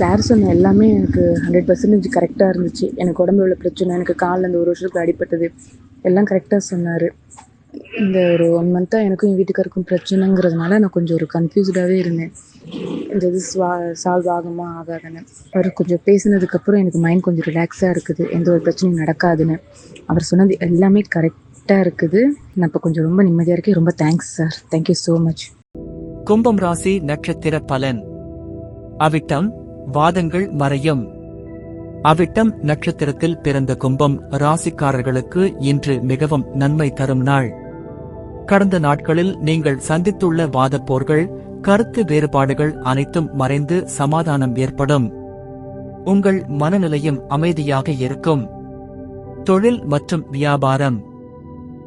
Sir சொன்ன எல்லாமே எனக்கு ஹண்ட்ரட் பர்சன்டேஜ் கரெக்டாக இருந்துச்சு. எனக்கு உடம்புல உள்ள பிரச்சனை எனக்கு காலில் இந்த ஒரு வருஷத்துக்கு அடிப்பட்டது எல்லாம் கரெக்டாக சொன்னார். இந்த ஒரு ஒன் மந்த்தாக எனக்கும் என் வீட்டுக்காருக்கும் பிரச்சனைங்கிறதுனால நான் கொஞ்சம் ஒரு கன்ஃபியூஸ்டாகவே இருந்தேன். இந்த இது ஸ்வா சால்வ் ஆகுமா ஆகாதுன்னு. அவர் கொஞ்சம் பேசினதுக்கப்புறம் எனக்கு மைண்ட் கொஞ்சம் ரிலாக்ஸாக இருக்குது. எந்த ஒரு பிரச்சனையும் நடக்காதுன்னு. அவர் சொன்னது எல்லாமே கரெக்டாக இருக்குது. நான் இப்போ கொஞ்சம் ரொம்ப நிம்மதியாக இருக்கேன். ரொம்ப thanks sir thank you so much கும்பம் ராசி நட்சத்திர பலன். அவிட்டம் வாதங்கள் மறையும். அவிட்டம் நட்சத்திரத்தில் பிறந்த கும்பம் ராசிக்காரர்களுக்கு இன்று மிகவும் நன்மை தரும் நாள். கடந்த நாட்களில் நீங்கள் சந்தித்துள்ள வாதப் போர்கள் கருத்து வேறுபாடுகள் அனைத்தும் மறைந்து சமாதானம் ஏற்படும். உங்கள் மனநிலையும் அமைதியாக இருக்கும். தொழில் மற்றும் வியாபாரம்.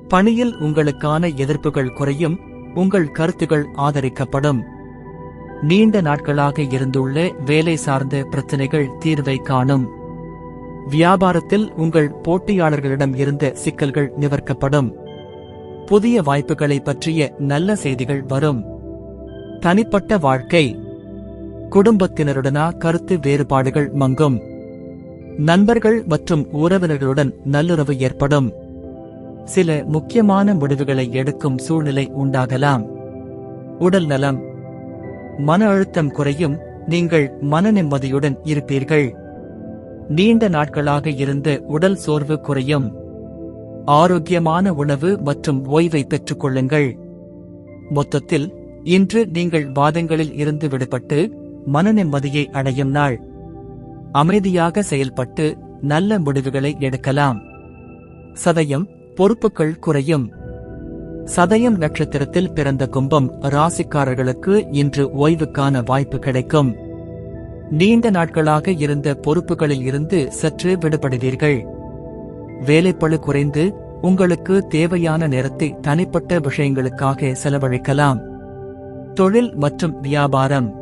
பணியில் உங்களுக்கான எதிர்ப்புகள் குறையும் உங்கள் கருத்துகள் ஆதரிக்கப்படும். நீண்ட நாட்களாக இருந்துள்ள வேலை சார்ந்த பிரச்சனைகள் தீர்வை காணும். வியாபாரத்தில் உங்கள் போட்டியாளர்களிடம் இருந்த சிக்கல்கள் நிவர்க்கப்படும். புதிய வாய்ப்புகளை பற்றிய நல்ல செய்திகள் வரும். தனிப்பட்ட வாழ்க்கை. குடும்பத்தினருடனா கருத்து வேறுபாடுகள் மங்கும். நண்பர்கள் மற்றும் உறவினர்களுடன் நல்லுறவு ஏற்படும். சில முக்கியமான முடிவுகளை எடுக்கும் சூழ்நிலை உண்டாகலாம். உடல் நலம் மன அழுத்தம் குறையும் நீங்கள் மன நிம்மதியுடன் இருப்பீர்கள். நீண்ட நாட்களாக இருந்த உடல் சோர்வு குறையும். ஆரோக்கியமான உணவு மற்றும் ஓய்வை பெற்றுக் கொள்ளுங்கள். மொத்தத்தில் இன்று நீங்கள் வாதங்களில் இருந்து விடுபட்டு மன நிம்மதியை அடையும் நாள். அமைதியாக செயல்பட்டு நல்ல முடிவுகளை எடுக்கலாம். சதயம் பொறுப்புகள் குறையும். சதயம் நட்சத்திரத்தில் பிறந்த கும்பம் ராசிக்காரர்களுக்கு இன்று ஓய்வுக்கான வாய்ப்பு கிடைக்கும். நீண்ட நாட்களாக இருந்த பொறுப்புகளில் இருந்து சற்று விடுபடுவீர்கள். வேலைப்பளு குறைந்து உங்களுக்கு தேவையான நேரத்தை தனிப்பட்ட விஷயங்களுக்காக செலவழிக்கலாம். தொழில் மற்றும் வியாபாரம்.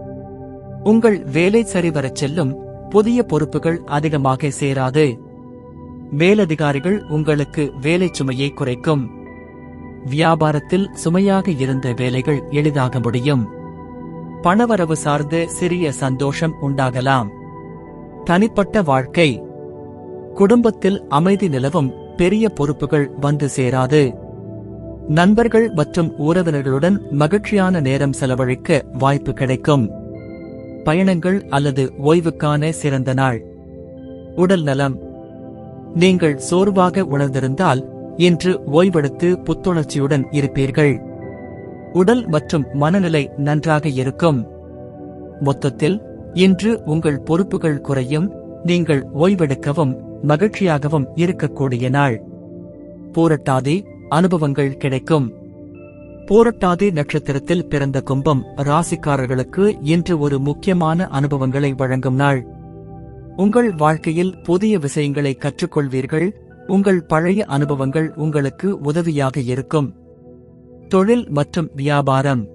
உங்கள் வேலை சரிவரச் செல்லும் புதிய பொறுப்புகள் அதிகமாக சேராது. மேலதிகாரிகள் உங்களுக்கு வேலை சுமையை குறைக்கும். வியாபாரத்தில் சுமையாக இருந்த வேலைகள் எளிதாக முடியும். பணவரவு சார்ந்து சிறிய சந்தோஷம் உண்டாகலாம். தனிப்பட்ட வாழ்க்கை. குடும்பத்தில் அமைதி நிலவும் பெரிய பொறுப்புகள் வந்து சேராது. நண்பர்கள் மற்றும் உறவினர்களுடன் மகிழ்ச்சியான நேரம் செலவழிக்க வாய்ப்பு கிடைக்கும். பயணங்கள் அல்லது ஓய்வுக்கான சிறந்த நாள். உடல் நலம். நீங்கள் சோர்வாக உணர்ந்திருந்தால் இன்று ஓய்வெடுத்து புத்துணர்ச்சியுடன் இருப்பீர்கள். உடல் மற்றும் மனநிலை நன்றாக இருக்கும். மொத்தத்தில் இன்று உங்கள் பொறுப்புகள் குறையும் நீங்கள் ஓய்வெடுக்கவும் மகிழ்ச்சியாகவும் இருக்கக்கூடிய நாள். பூரட்டாதி அனுபவங்கள் கிடைக்கும். பூரட்டாதி நட்சத்திரத்தில் பிறந்த கும்பம் ராசிக்காரர்களுக்கு இன்று ஒரு முக்கியமான அனுபவங்களை வழங்கும் நாள். உங்கள் வாழ்க்கையில் புதிய விஷயங்களை கற்றுக்கொள்வீர்கள் உங்கள் பழைய அனுபவங்கள் உங்களுக்கு உதவியாக இருக்கும். தொழில் மற்றும் வியாபாரம்.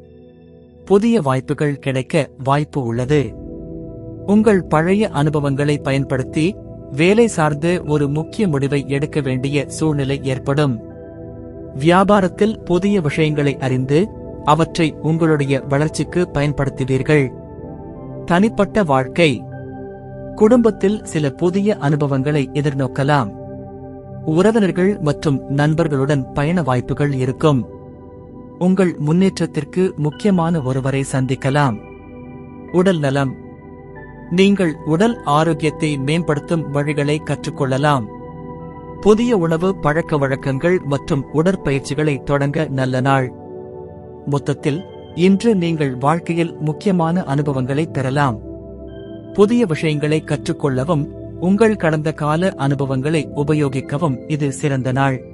புதிய வாய்ப்புகள் கிடைக்க வாய்ப்பு உள்ளது. உங்கள் பழைய அனுபவங்களை பயன்படுத்தி வேலை சார்ந்து ஒரு முக்கிய முடிவை எடுக்க வேண்டிய சூழ்நிலை ஏற்படும். வியாபாரத்தில் புதிய விஷயங்களை அறிந்து அவற்றை உங்களுடைய வளர்ச்சிக்கு பயன்படுத்துவீர்கள். தனிப்பட்ட வாழ்க்கை. குடும்பத்தில் சில புதிய அனுபவங்களை எதிர்நோக்கலாம். உறவினர்கள் மற்றும் நண்பர்களுடன் பயண வாய்ப்புகள் இருக்கும். உங்கள் முன்னேற்றத்திற்கு முக்கியமான ஒருவரை சந்திக்கலாம். உடல் நலம். நீங்கள் உடல் ஆரோக்கியத்தை மேம்படுத்தும் வழிகளை கற்றுக்கொள்ளலாம். புதிய உணவு பழக்க வழக்கங்கள் மற்றும் உடற்பயிற்சிகளை தொடங்க நல்ல நாள். மொத்தத்தில் இன்று நீங்கள் வாழ்க்கையில் முக்கியமான அனுபவங்களை பெறலாம். புதிய விஷயங்களை கற்றுக்கொள்ளவும் உங்கள் கடந்த கால அனுபவங்களை உபயோகிக்கவும் இது சிறந்த நாள்.